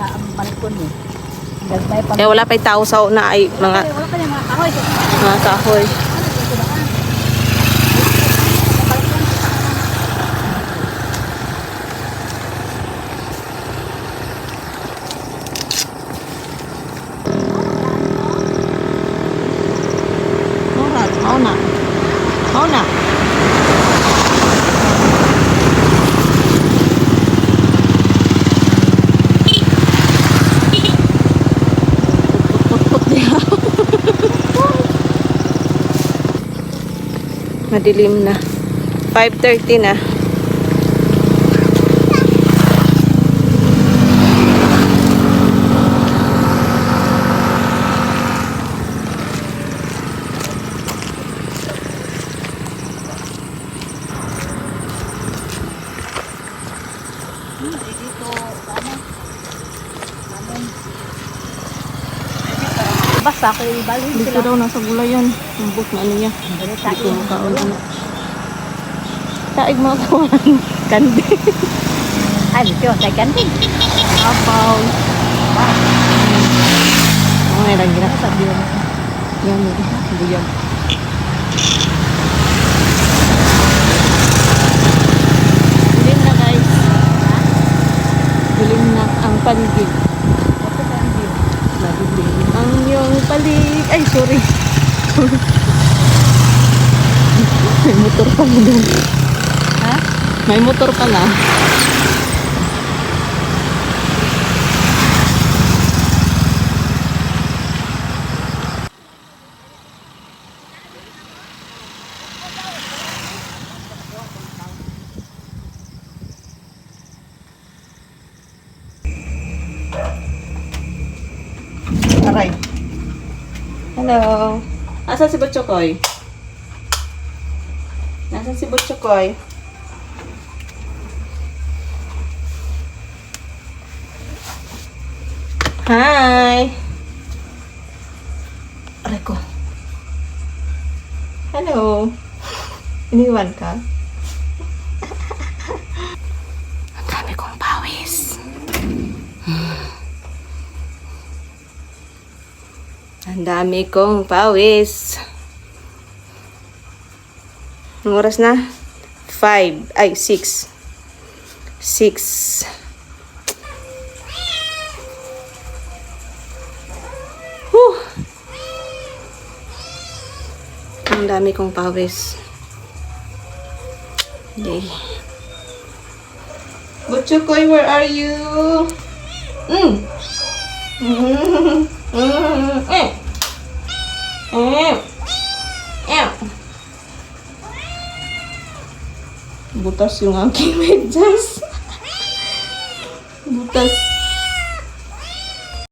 sa ang balkon eh. Kaya wala pa tao sa una ay mga, Wala pa mga kahoy. mga kahoy. Mau na. Mau na. Madilim na. 5.30 na. Basta ko yung balik Dito sila. daw nasa gulayan. Ang book na ano niya. Hindi ko makaon ano. Taig mo ako. Kandi. Ay, dito, kay kanting. Apaw. Ang may lagi na. Sabi mo. Yan. Dilim na guys. Dilim na ang paligid. Madilim ang iyong palig. Ay, sorry. May motor pala doon. Ha? May motor pala. Aray. Hello. Asan si Butchokoy? Nasaan si Butchokoy? Hi! Aray ko. Hello. Iniwan ka? Ang dami kong pawis. Ang dami kong pawis. Anong oras na? Five. Ay, six. Six. Whew. Ang dami kong pawis. Yay. Butchukoy, where are you? Mm. Mm. Mm. Eh. Butas yung aking medyas. Butas.